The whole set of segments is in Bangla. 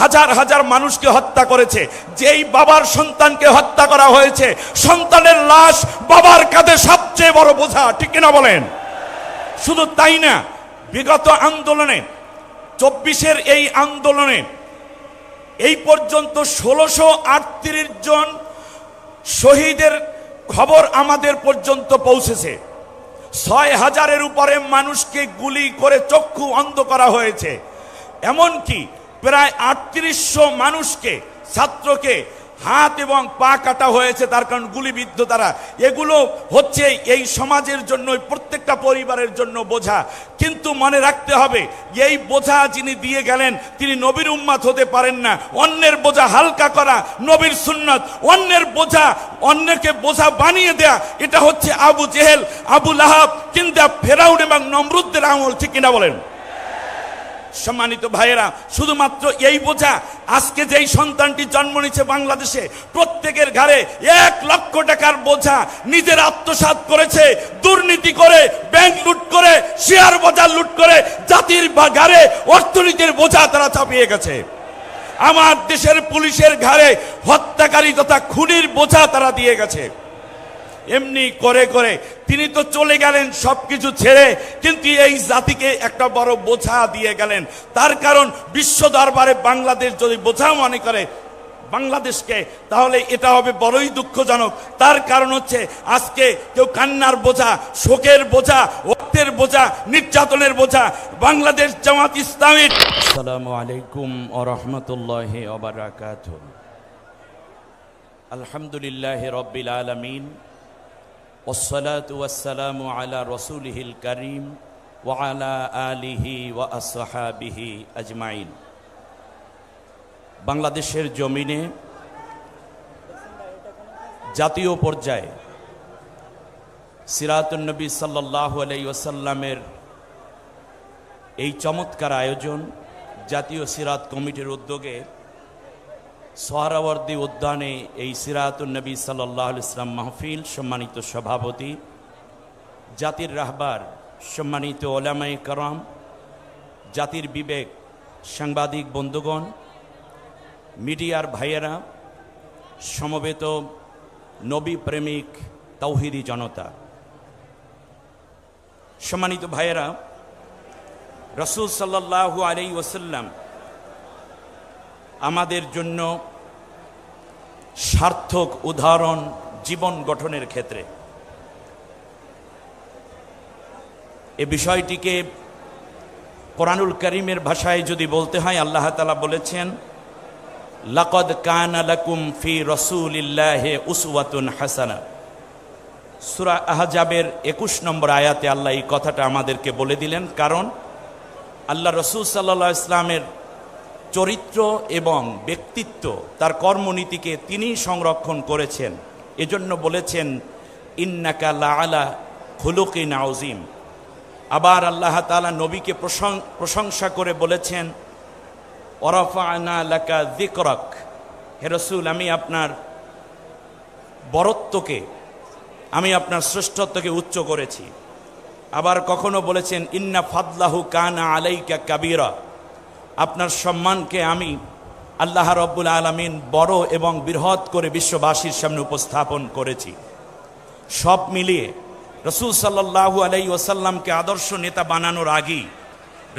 হাজার হাজার মানুষকে হত্যা করেছে। যেই বাবার সন্তানকে হত্যা করা হয়েছে, সন্তানের লাশ বাবার কাঁধে সবচেয়ে বড় বোঝা, ঠিক কিনা বলেন? শুধু তাই না, বিগত আন্দোলনে, চব্বিশের এই আন্দোলনে, এই পর্যন্ত ষোলোশো আটত্রিশ জন শহীদের খবর আমাদের পর্যন্ত পৌঁছেছে। ছয় হাজারের উপরে মানুষকে গুলি করে চক্ষু অন্ধ করা হয়েছে। এমনকি প্রায় আটত্রিশশো মানুষকে, ছাত্রকে হাত এবং পা কাটা হয়েছে, তার কারণ গুলিবিদ্ধ তারা। এগুলো হচ্ছে এই সমাজের জন্য প্রত্যেকটা পরিবারের জন্য বোঝা। কিন্তু মনে রাখতে হবে, এই বোঝা যিনি দিয়ে গেলেন, তিনি নবীর উম্মাত হতে পারেন না। অন্যের বোঝা হালকা করা, নবীর সুন্নত। অন্যের বোঝা, অন্যকে বোঝা বানিয়ে দেয়া, এটা হচ্ছে আবু জেহেল, আবু লাহাব কিন্তু ফেরাউন এবং নমরুদ্দের আমল, ঠিক কিনা বলেন? সম্মানিত ভাইয়েরা, শুধুমাত্র এই বোঝা, আজকে যেই সন্তানটি জন্ম নিচ্ছে বাংলাদেশে, প্রত্যেকের ঘরে এক লক্ষ টাকার বোঝা নিজের আত্মসাৎ করেছে, দুর্নীতি করে ব্যাংক লুট করে শেয়ার বাজার লুট করে, জাতির বা ঘরে অর্থনীতির বোঝা তারা চাপিয়ে গেছে। আমার দেশের পুলিশের ঘাড়ে হত্যাকারী তথা খুনির বোঝা তারা দিয়ে গেছে। এমনি করে করে। তিনি তো চলে গেলেন সবকিছু ছেড়ে, কিন্তু এই জাতিকে একটা বড় বোঝা দিয়ে গেলেন। তার কারণ বিশ্ব দরবারে বাংলাদেশ যদি বোঝা মনে করে বাংলাদেশকে, তাহলে এটা হবে বড়ই দুঃখজনক। তার কারণ হচ্ছে আজকে কেউ কান্নার বোঝা, শোকের বোঝা অর্থের বোঝা, নির্যাতনের বোঝা, বাংলাদেশ জামাত ইসলামীর। আসসালামু আলাইকুম ওরহমতুল্লাহ ওবরাকাত আলহামদুলিল্লাহ রব্বিল আলমিন। রসুলহিল করিম ওয়ালা আলিহি আজমাইন। বাংলাদেশের জমিনে জাতীয় পর্যায়ে সিরাতুলনবী সাল্লাহ আলাই ওসাল্লামের এই চমৎকার আয়োজন জাতীয় সিরাত কমিটির উদ্যোগে সোহরাওয়ার্দী উদ্যানে এই সিরাতুন্নবী সাল্লাহ ইসলাম মাহফিল সম্মানিত সভাপতি, জাতির রাহবার সম্মানিত ওলামাই কারাম, জাতির বিবেক সাংবাদিক বন্ধুগণ, মিডিয়ার ভাইয়েরা, সমবেত নবী প্রেমিক তৌহিদি জনতা, সম্মানিত ভাইয়েরা, রসুল সাল্লাহ আলাই ওসাল্লাম আমাদের জন্য সার্থক উদাহরণ জীবন গঠনের ক্ষেত্রে। এ বিষয়টিকে কোরআনুল করিমের ভাষায় যদি বলতে হয়, আল্লাহ তালা বলেছেন, লাকদ কান আলাকুম ফি রসুলিল্লাহে উসওয়াতুন হাসানা। সুরা আহজাবের একুশ নম্বর আয়াতে আল্লাহ এই কথাটা আমাদেরকে বলে দিলেন, কারণ আল্লাহ রসুল সাল্লাহ ইসলামের চরিত্র এবং ব্যক্তিত্ব তার কর্মনীতিকে তিনি সংরক্ষণ করেছেন। এজন্য বলেছেন, ইন্নাকা লা আলা খুলুকিন আউজিম আবার আল্লাহ তালা নবীকে প্রশংসা করে বলেছেন ওরফানা লাকা দিকরক হে রসুল, আমি আপনার বরত্বকে, আমি আপনার শ্রেষ্ঠত্বকে উচ্চ করেছি। আবার কখনো বলেছেন, ইন্না ফাদলাহু কানা আলাইকা কাবিরা। আপনার সম্মানকে আমি আল্লাহ রব্বুল আলমিন বড় এবং বৃহৎ করে বিশ্ববাসীর সামনে উপস্থাপন করেছি। সব মিলিয়ে রসুল সাল্লাহু আলাই ওসাল্লামকে আদর্শ নেতা বানানোর আগেই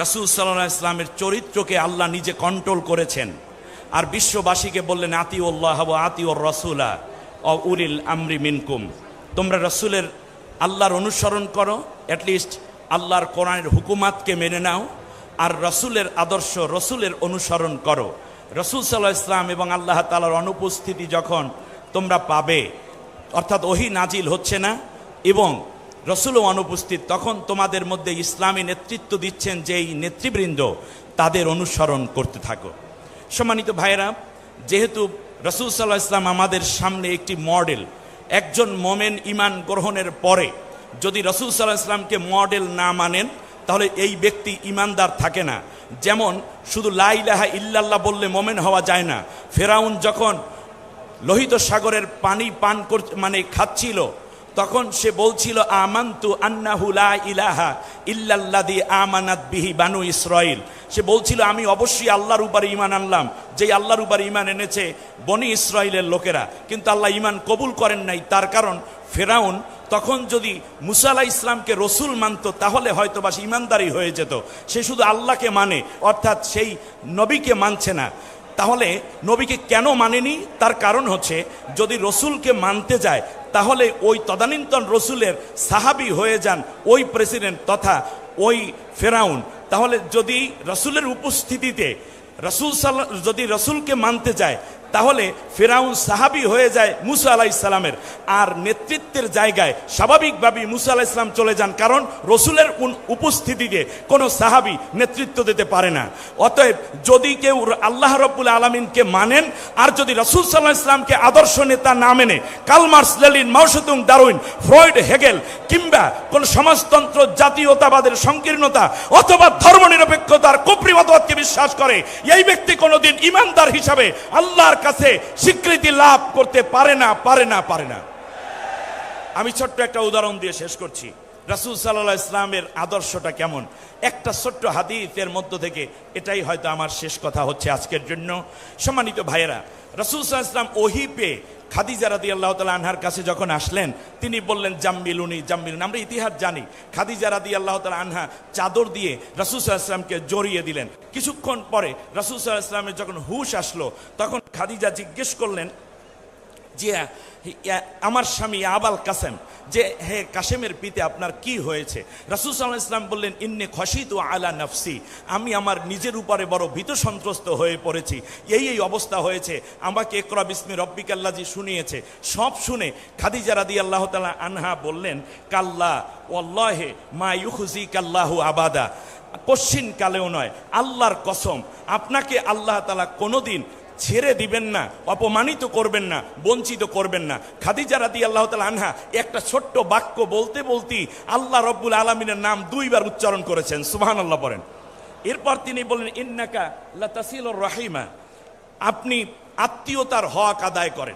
রসুল সাল্লাহ ইসলামের চরিত্রকে আল্লাহ নিজে কন্ট্রোল করেছেন। আর বিশ্ববাসীকে বললেন আতি উল্লাহ আতি ওর রসুলা অ উরিল আমরি মিনকুম। তোমরা রসুলের আল্লাহর অনুসরণ করো অ্যাটলিস্ট আল্লাহর কোরআনের হুকুমাতকে মেনে নাও। আর রসুলের আদর্শ, রসুলের অনুসরণ করো। রসুল সাল্লাহ ইসলাম এবং আল্লাহ তালার অনুপস্থিতি যখন তোমরা পাবে, অর্থাৎ ওহি নাজিল হচ্ছে না, এবং রসুলও অনুপস্থিত, তখন তোমাদের মধ্যে ইসলামী নেতৃত্ব দিচ্ছেন যেই নেতৃবৃন্দ, তাদের অনুসরণ করতে থাকো। সম্মানিত ভাইরা যেহেতু রসুল সাল্লাহ ইসলাম আমাদের সামনে একটি মডেল, একজন মোমেন ইমান গ্রহণের পরে যদি রসুল সাল্লাহ ইসলামকে মডেল না মানেন তাহলে এই ব্যক্তি ইমানদার থাকে না। যেমন শুধু লাইলাহা ইল্লাল্লাহ বললে মোমেন হওয়া যায় না। ফেরাউন যখন লোহিত সাগরের পানি পান কর মানে খাচ্ছিল তখন সে বলছিল, আমান্তু আন্নাহুলা ইলাহা ইল্লাল্লাযী আমানাত বিহি বানু ইসরাইল সে বলছিল, আমি অবশ্যই আল্লাহর উপরে ইমান আনলাম। যেই আল্লাহর উপরে ইমান এনেছে বনি ইসরাইলের লোকেরা। কিন্তু আল্লাহ ইমান কবুল করেন নাই। তার কারণ, ফেরাউন তখন যদি মুসা আলাহ ইসলামকে রসুল মানত, তাহলে হয়তো বা ইমানদারি হয়ে যেত। সে শুধু আল্লাহকে মানে অর্থাৎ সেই নবীকে মানছে না। তাহলে নবীকে কেন মানেনি? তার কারণ হচ্ছে, যদি রসুলকে মানতে যায়, তাহলে ওই তদানীন্তন রসুলের সাহাবি হয়ে যান ওই প্রেসিডেন্ট তথা ওই ফেরাউন। তাহলে যদি রসুলের উপস্থিতিতে, রসুল সাল যদি রসুলকে মানতে যায় তাহলে ফেরাউন সাহাবি হয়ে যায় মুসা আলাহ ইসলামের আর নেতৃত্বের জায়গায় স্বাভাবিকভাবেই মুসা আলাহ ইসলাম চলে যান, কারণ রসুলের উপস্থিতিতে কোনো সাহাবি নেতৃত্ব দিতে পারে না। অতএব যদি কেউ আল্লাহ রব্বুল আলমিনকে মানেন, আর যদি রসুল সাল্লাহ ইসলামকে আদর্শ নেতা না মেনে Karl Marx Lenin Mao Tse tung Darwin, Freud, Hegel কিংবা কোন সমাজতন্ত্র, জাতীয়তাবাদের সংকীর্ণতা অথবা ধর্মনিরপেক্ষতার কুপ্রি মতবাদকে বিশ্বাস করে, এই ব্যক্তি কোনোদিন ইমানদার হিসাবে আল্লাহর কাছে স্বীকৃতি লাভ করতে পারে না পারে না পারে না। আমি ছোট্ট একটা উদাহরণ দিয়ে শেষ করছি। রাসুল সাল্লাহ ইসলামের আদর্শটা কেমন? একটা ছোট্ট হাদিসের মধ্য থেকে এটাই হয়তো আমার শেষ কথা হচ্ছে আজকের জন্য। সম্মানিত ভাইয়েরা, রাসুল সাল্লাহ ইসলাম ওহি পেয়ে খাদিজা রাদি আল্লাহ তালা আনহার কাছে যখন আসলেন, তিনি বললেন জাম্বিলুনি জাম্বিলুনি আমরা ইতিহাস জানি, খাদিজা রাদি আল্লাহ তালা আনহা চাদর দিয়ে রাসুল ইসলামকে জড়িয়ে দিলেন। কিছুক্ষণ পরে রাসুল সাল্লাহ ইসলামের যখন হুশ আসলো, তখন খাদিজা জিজ্ঞেস করলেন যে আমার স্বামী আবাল কাসেম, যে, হে কাসেমের পিতে আপনার কি হয়েছে? রাসুল সাল্লাহ ইসলাম বললেন, ইন্নে খসিত ও আলা নফসি। আমি আমার নিজের উপরে বড় ভীত সন্ত্রস্ত হয়ে পড়েছি। এই এই অবস্থা হয়েছে। আমাকে একরা বিস্মি রব্বিকাল্লাজি শুনিয়েছে। সব শুনে খাদিজা রাদি আল্লাহ তালা আনহা বললেন, কাল্লা ওল্লাহে মা ইউখুজি কাল্লাহু আবাদা। পশ্চিমকালেও নয়, আল্লাহর কসম, আপনাকে আল্লাহ তালা কোনোদিন ছেড়ে দিবেন না, অপমানিত করবেন না, বঞ্চিত করবেন না। খাদিজা রাদি আল্লাহ তালা আনহা একটা ছোট্ট বাক্য বলতে বলতেই আল্লাহ রব্বুল আলমিনের নাম দুইবার উচ্চারণ করেছেন সুহান আল্লাহ বলেন। এরপর তিনি বলেন, ইন্নাকা লতাসিল রাহিমা। আপনি আত্মীয়তার হক আদায় করেন।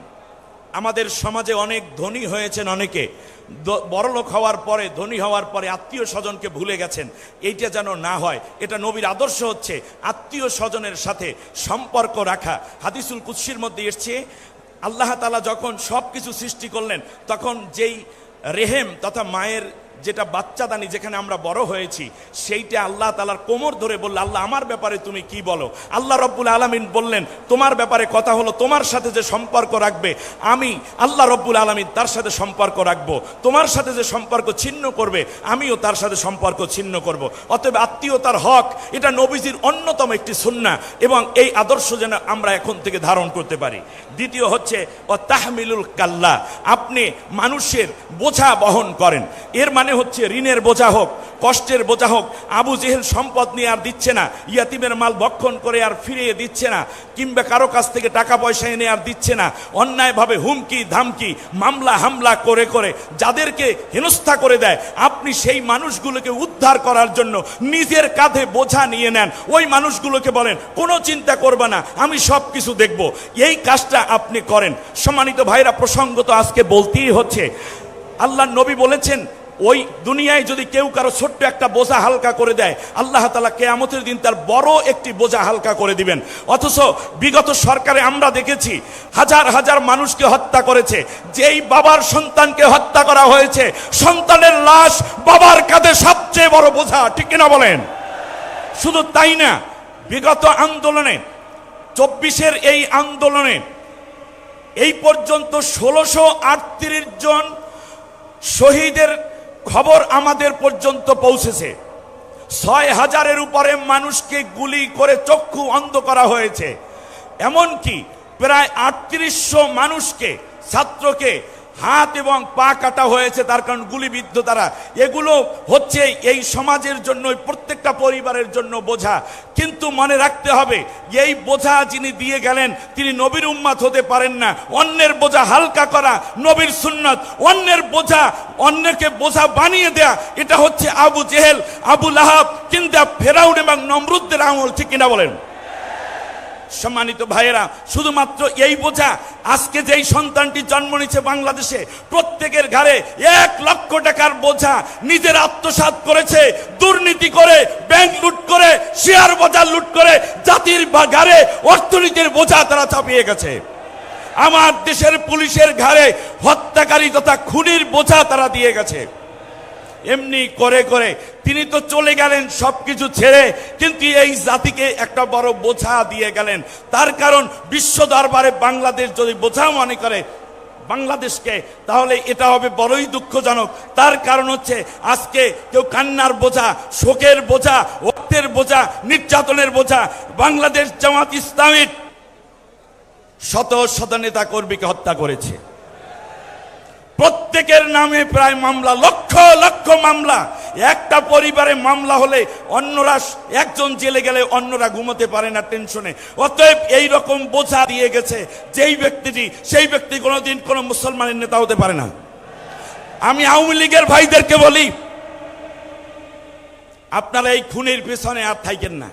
আমাদের সমাজে অনেক ধনী হয়েছেন অনেকে। বড়লোক হওয়ার পরে, ধনী হওয়ার পরে আত্মীয় স্বজনকে ভুলে গেছেন। এইটা যেন না হয়, এটা নবীর আদর্শ হচ্ছে আত্মীয় স্বজনের সাথে সম্পর্ক রাখা। হাদিসুল কুৎসির মধ্যে এসছে, আল্লাহ তালা যখন সব কিছু সৃষ্টি করলেন, তখন যেই রেহেম তথা মায়ের যেটা বাচ্চাদানি যেখানে আমরা বড় হয়েছি, সেইটা আল্লাহ তালার কোমর ধরে বলল, আল্লাহ, আমার ব্যাপারে তুমি কি বলো? আল্লাহ রব্বুল আলমিন বললেন, তোমার ব্যাপারে কথা হলো তোমার সাথে যে সম্পর্ক রাখবে, আমি আল্লাহ রব্বুল আলমিন তার সাথে সম্পর্ক রাখব। তোমার সাথে যে সম্পর্ক ছিন্ন করবে, আমিও তার সাথে সম্পর্ক ছিন্ন করব। অতএব আত্মীয়তার হক, এটা নবীজির অন্যতম একটি সুন্না এবং এই আদর্শ যেন আমরা এখন থেকে ধারণ করতে পারি। দ্বিতীয় হচ্ছে ও তাহমিলুল কাল্লা আপনি মানুষের বোঝা বহন করেন। এর মানে হচ্ছে ঋণের বোঝা হোক, কষ্টের বোঝা হোক, আবু জেহেল সম্পদ নিয়ে আর দিচ্ছে না, ইয়াতিমের মাল ভক্ষণ করে আর ফিরিয়ে দিচ্ছে না, কিংবা কারও কাছ থেকে টাকা পয়সা এনে আর দিচ্ছে না, অন্যায়ভাবে হুমকি, ধামকি, মামলা, হামলা করে করে যাদেরকে হেনস্থা করে দেয়, আপনি সেই মানুষগুলোকে উদ্ধার করার জন্য নিজের কাঁধে বোঝা নিয়ে নেন, ওই মানুষগুলোকে বলেন, কোনো চিন্তা করবে না, আমি সব কিছু দেখব, এই কাজটা আপনি করেন। সম্মানিত ভাইরা, প্রসঙ্গত আজকে বলতেই হচ্ছে আল্লাহ নবী বলেছেন ওই দুনিয়ায় যদি কেউ কারও ছোট্ট একটা বোঝা হালকা করে দেয়, আল্লাহ তালা কেয়ামতের দিন তার বড় একটি বোঝা হালকা করে দিবেন। অথচ বিগত সরকারে আমরা দেখেছি, হাজার হাজার মানুষকে হত্যা করেছে, যেই বাবার সন্তানকে হত্যা করা হয়েছে, সন্তানের লাশ বাবার কাঁধে সবচেয়ে বড় বোঝা, ঠিক কিনা বলেন? শুধু তাই না, বিগত আন্দোলনে, চব্বিশের এই আন্দোলনে, এই পর্যন্ত ষোলোশো জন শহীদের খবর আমাদের পর্যন্ত পৌঁছেছে। ছয় হাজারের উপরে মানুষকে গুলি করে চক্ষু অন্ধ করা হয়েছে। এমনকি প্রায় আটত্রিশশো মানুষকে, ছাত্রকে হাত এবং পা কাটা হয়েছে, তার কারণ গুলিবিদ্ধ তারা। এগুলো হচ্ছে এই সমাজের জন্য প্রত্যেকটা পরিবারের জন্য বোঝা। কিন্তু মনে রাখতে হবে, এই বোঝা যিনি দিয়ে গেলেন, তিনি নবীর উম্মাত হতে পারেন না। অন্যের বোঝা হালকা করা, নবীর সুন্নত। অন্যের বোঝা অন্যকে বোঝা বানিয়ে দেয়া, এটা হচ্ছে আবু জেহেল, আবু লাহাব কিন্তু ফেরাউন এবং নমরুদ্দের আমল, ঠিক কিনা বলেন? সম্মানিত ভাইয়েরা, শুধুমাত্র এই বোঝা, আজকে যেই সন্তানটি জন্ম নিচ্ছে বাংলাদেশে, প্রত্যেকের ঘাড়ে এক লক্ষ টাকার বোঝা নিজের আত্মসাৎ করেছে, দুর্নীতি করে, ব্যাংক লুট করে, শেয়ার বাজার লুট করে, জাতির ঘাড়ে অর্থনীতির বোঝা তারা চাপিয়ে গেছে। আমার দেশের পুলিশের ঘাড়ে হত্যাকারী তথা খুনির বোঝা তারা দিয়ে গেছে। এমনি করে করে তিনি তো চলে গেলেন সবকিছু ছেড়ে, কিন্তু এই জাতিকে একটা বড় বোঝা দিয়ে গেলেন। তার কারণ বিশ্ব দরবারে বাংলাদেশ যদি বোঝা মনে করে বাংলাদেশকে, তাহলে এটা হবে বড়ই দুঃখজনক। তার কারণ হচ্ছে আজকে কেউ কান্নার বোঝা, শোকের বোঝা রক্তের বোঝা, নির্যাতনের বোঝা, বাংলাদেশ জামাত ইসলামীর শত শত নেতা কর্মীকে হত্যা করেছে। প্রত্যেকের নামে প্রায় মামলা, লক্ষ লক্ষ মামলা। একটা পরিবারে মামলা হলে অন্যরা একজন জেলে গেলে অন্যরা ঘুমোতে পারে না টেনশনে। অতএব এই রকম বোঝা দিয়ে গেছে, যেই ব্যক্তিটি, সেই ব্যক্তি কোনোদিন কোনো মুসলমানের নেতা হতে পারে না। আমি আওয়ামী লীগের ভাইদেরকে বলি, আপনারা এই খুনের পেছনে আর থাকেন না।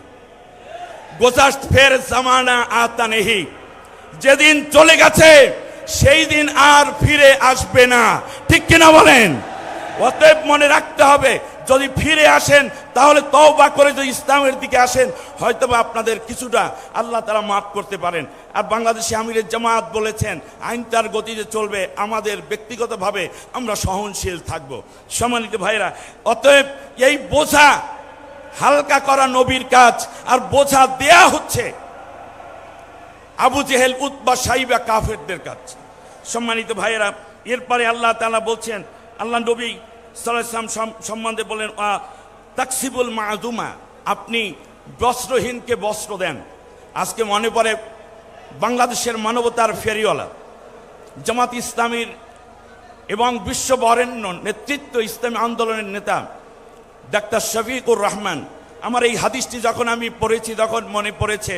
গোজাস্ট ফের জামানা আতা নেহি যেদিন চলে গেছে সেই দিন আর ফিরে আসবে না। ঠিক কিনা বলেন? অতএব মনে রাখতে হবে, যদি ফিরে আসেন, তাহলে তওবা করে যদি ইসলামের দিকে আসেন, হয়তোবা আপনাদের কিছুটা আল্লাহ তারা মাফ করতে পারেন। আর বাংলাদেশে আমিরের জামাত বলেছেন, আইন তার গতিতে চলবে, আমাদের ব্যক্তিগতভাবে আমরা সহনশীল থাকব। সম্মানিত ভাইরা অতএব এই বোঝা, হালকা করা নবীর কাজ, আর বোঝা দেয়া হচ্ছে আবু জেহেল উতবা সাইবা কাফেরদের কাজ সম্মানিত ভাইয়েরা, এরপরে আল্লাহ তালা বলছেন, আল্লাহ নবী সাল্লাম সম্বন্ধে বলেন তাকসিবুল মাদুমা আপনি বস্ত্রহীনকে বস্ত্র দেন। আজকে মনে পড়ে বাংলাদেশের মানবতার ফেরিওয়ালা, জামাত ইসলামীর এবং বিশ্ব বরেণ্য নেতৃত্ব ইসলামী আন্দোলনের নেতা, ডাক্তার শফিকুর রহমান। আমার এই হাদিসটি যখন আমি পড়েছি, তখন মনে পড়েছে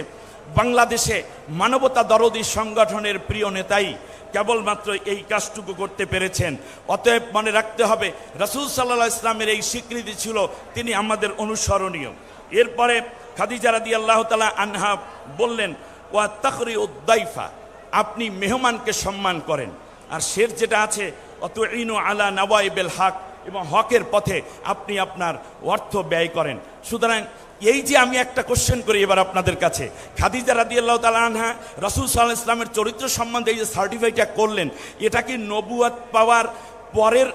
বাংলাদেশে মানবতা দরদি সংগঠনের প্রিয় নেতাই কেবলমাত্র এই কাজটুকু করতে পেরেছেন। অতএব মনে রাখতে হবে, রাসূল সাল্লাহ ইসলামের এই স্বীকৃতি ছিল তিনি আমাদের অনুসরণীয়। এরপরে খাদিজা রাদি আল্লাহ তালা আনহা বললেন, ওয়া তখরি উদ্দাইফা আপনি মেহমানকে সম্মান করেন। আর শের যেটা আছে অত ইনু আলা নওয়াইবেল হক এবং হকের পথে আপনি আপনার অর্থ ব্যয় করেন। সুতরাং এই যে আমি একটা কোশ্চেন করি এবার আপনাদের কাছে। খাদিজা রাদি আল্লাহ তালা রসুল সাল্লাহ ইসলামের চরিত্র সম্বন্ধে এই যে সার্টিফাইটা করলেন, এটা কি নবুয়াত পাওয়ার পরের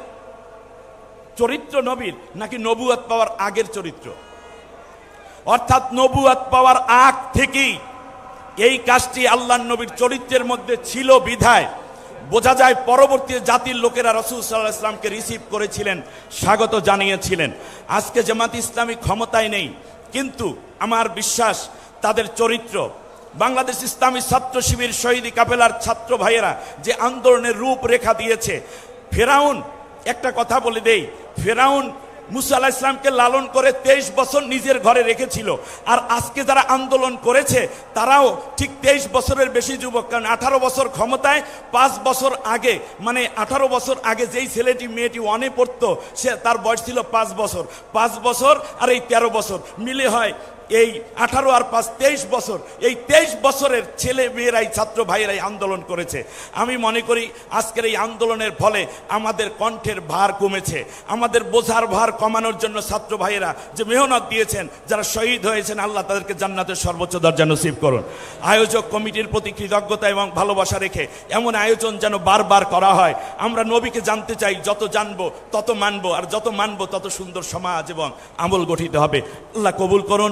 চরিত্র নবীর, নাকি নবুয়াত পাওয়ার আগের চরিত্র? অর্থাৎ নবুয়াত পাওয়ার আগ থেকেই এই কাজটি আল্লাহ নবীর চরিত্রের মধ্যে ছিল বিধায়। বোঝা যায় পরবর্তী জাতির লোকেরা রসুল সাল্লাহ ইসলামকে রিসিভ করেছিলেন, স্বাগত জানিয়েছিলেন। আজকে জামাত ইসলামী ক্ষমতায় নেই কিন্তু আমার বিশ্বাস, তাদের চরিত্র, বাংলাদেশ ইসলামী ছাত্র শিবির শহীদী কাপেলার ছাত্র ভাইয়েরা যে আন্দোলনের রূপরেখা দিয়েছে, ফেরাউন, একটা কথা বলে দেই, ফেরাউন মুসা আলাহ ইসলামকে লালন করে তেইশ বছর নিজের ঘরে রেখেছিল। আর আজকে যারা আন্দোলন করেছে, তারাও ঠিক তেইশ বছরের বেশি যুবক। কারণ আঠারো বছর ক্ষমতায়, পাঁচ বছর আগে মানে আঠারো বছর আগে যেই ছেলেটি, মেয়েটি অনে পড়তো, সে তার বয়স ছিল পাঁচ বছর। পাঁচ বছর আর এই তেরো বছর। মিলে হয় এই আঠারো আর পাঁচ, তেইশ বছর, এই তেইশ বছরের ছেলে মেয়েরাই, ছাত্র ভাইয়েরাই আন্দোলন করেছে। আমি মনে করি আজকের এই আন্দোলনের ফলে আমাদের কণ্ঠের ভার কমেছে। আমাদের বোঝার ভার কমানোর জন্য ছাত্র ভাইয়েরা যে মেহনত দিয়েছেন, যারা শহীদ হয়েছেন, আল্লাহ তাদেরকে জান্নাতের সর্বোচ্চ দরজা নসিব করুন। আয়োজক কমিটির প্রতি কৃতজ্ঞতা এবং ভালোবাসা রেখে এমন আয়োজন যেন বারবার করা হয়। আমরা নবীকে জানতে চাই, যত জানব, তত মানবো, আর যত মানবো, তত সুন্দর সমাজ এবং আমল গঠিত হবে। আল্লাহ কবুল করুন